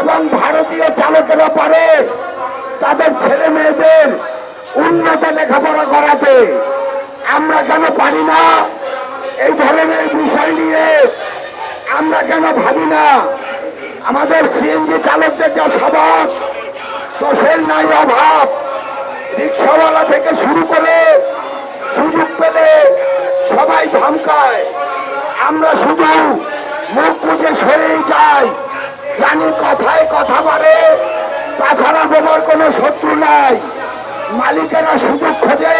এবং ভারতীয় চালকেরা পারে। তাদের ছেলে মেয়েদের উন্নত লেখাপড়া করাতে। আমরা কেন পারি না? এই ধরনের বিষয় নিয়ে আমরা কেন ভাবি না? আমাদের সিএনজি চালকদের যা স্বভাব দোষের নাই অভাব। রিক্সাওয়ালা থেকে শুরু করে সুযোগ পেলে সবাই ধমকায়। আমরা শুধু মুখ বুঝে সরেই যাই। জানি কথায় কথা বলে। তাছাড়া তোমার কোনো শত্রু নাই। মালিকেরা সুযোগ খোঁজে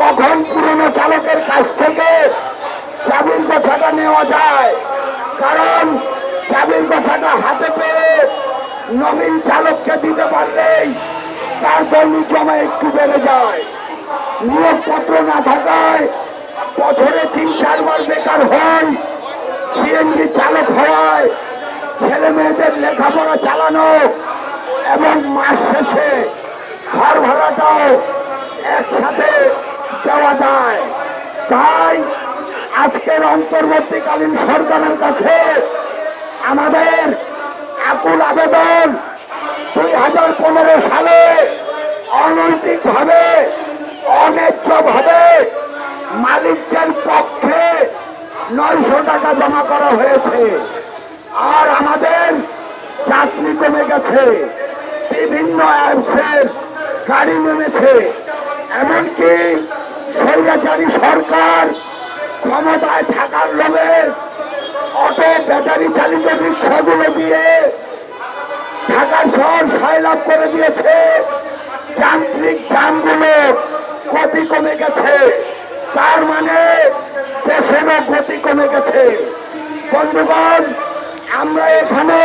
কখন পুরনো চালকের কাছ থেকে চাবির গোছাটা নেওয়া যায়। কারণ চাবির গোছাটা হাতে পেয়ে নবীন চালককে দিতে পারলেই তার দৈনিক জমা একটু বেড়ে যায়। নিয়োগপত্র না থাকায় বছরে তিন চারবার বেকার হয় সিএনজি মেয়েদের লেখাপড়া চালানো এবং মাস শেষে ঘর ভাড়াটাও একসাথে দেওয়া যায়। তাই আজকের অন্তর্বর্তীকালীন সরকারের কাছে আমাদের আকুল আবেদন দুই হাজার পনেরো সালে অনৈতিকভাবে, অন্যায্যভাবে মালিকদের পক্ষে নয়শো টাকা জমা করা হয়েছে। আর আমাদের চাকরি কমে গেছে। বিভিন্ন অ্যাপসের গাড়ি নেমেছে। এমনকি স্বৈরাচারী সরকার ক্ষমতায় থাকার লোভে অটো ব্যাটারি চালিত রিক্সাগুলো দিয়ে ঢাকার শহর সয়লাভ করে দিয়েছে। যান্ত্রিক যানগুলো গতি কমে গেছে। তার মানে দেশেরও গতি কমে গেছে। বন্ধুগণ আমরা এখানে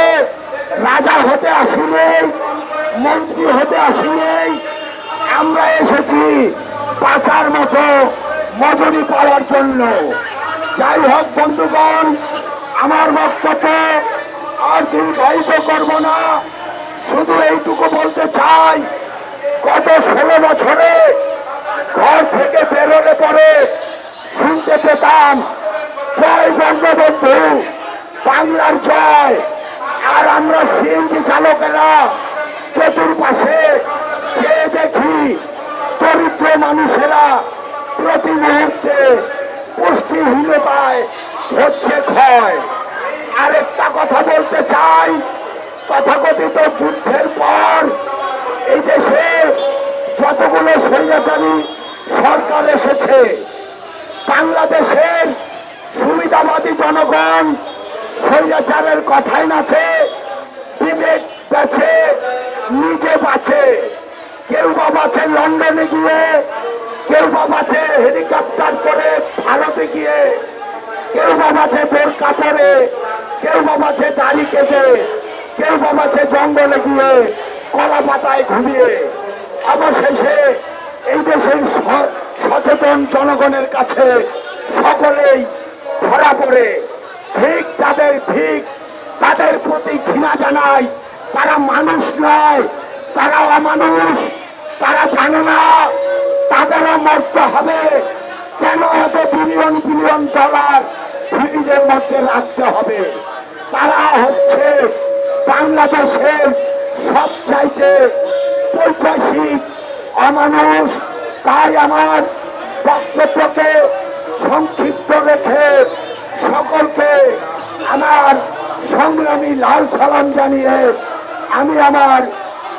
রাজা হতে আসিনি মন্ত্রী হতে আসিনি আমরা এসেছি পাচার মতো মজুরি পাওয়ার জন্য। যাই হোক বন্ধুগণ, আমার বক্তব্য আর দীর্ঘায়িত করব না। শুধু এইটুকু বলতে চাই, গত ষোলো বছরে ঘর থেকে বেরোলে পরে শুনতে পেতাম, জয় বঙ্গবন্ধু। বাংলার জয়। আর আমরা সিএনজি চালকেরা চতুর্পাশে চেয়ে দেখি দরিদ্র মানুষেরা প্রতি মুহূর্তে পুষ্টিহীনতায় হচ্ছে ক্ষয়। আরেকটা কথা বলতে চাই, তথাকথিত যুদ্ধের পর এই দেশে যতগুলো স্বৈরাচারী সরকার এসেছে, বাংলাদেশের সুবিধাবাদী জনগণ স্বৈরাচারের কথাই নাচে বিবেক বেছে নিজে বাঁচে। কেউ বা বাঁচে লন্ডনে গিয়ে, কেউ বা বাঁচে হেলিকপ্টার করে ভারতে গিয়ে, কেউ বা বাঁচে বোরকা পরে, কেউ বা বাঁচে দাড়ি কেটে, কেউ বা বাঁচে জঙ্গলে গিয়ে কলা পাতায় ঘুমিয়ে। অবশেষে এই দেশের সচেতন জনগণের কাছে সকলেই ধরা পড়ে। ঠিক তাদের ঠিক, তাদের প্রতি ঘৃণা জানাই। তারা মানুষ নয়, তারা অমানুষ, তারা জানে না, তাদেরও মরতে হবে। কেন এত বিলিয়ন বিলিয়ন ডলার ফ্রিজের মধ্যে রাখতে হবে? তারা হচ্ছে বাংলাদেশের সবচাইতে ঐতিহাসিক অমানুষ। তাই আমার বক্তব্যকে সংক্ষিপ্ত রেখে সকলকে আমার সংগ্রামী লাল সালাম জানিয়ে আমি আমার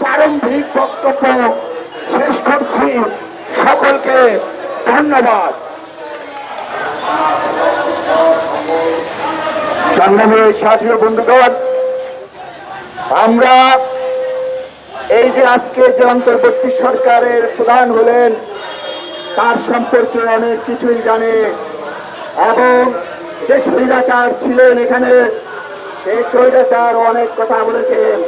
প্রারম্ভিক বক্তব্য শেষ করছি। সকলকে ধন্যবাদ। সংগ্রামী সাথী ও বন্ধুগণ, আমরা এই যে আজকে যে অন্তর্বর্তী সরকারের প্রধান হলেন, তার সম্পর্কে অনেক কিছুই জানে এবং যে স্বৈরাচার ছিলেন এখানে সেই স্বৈরাচার অনেক কথা বলেছেন।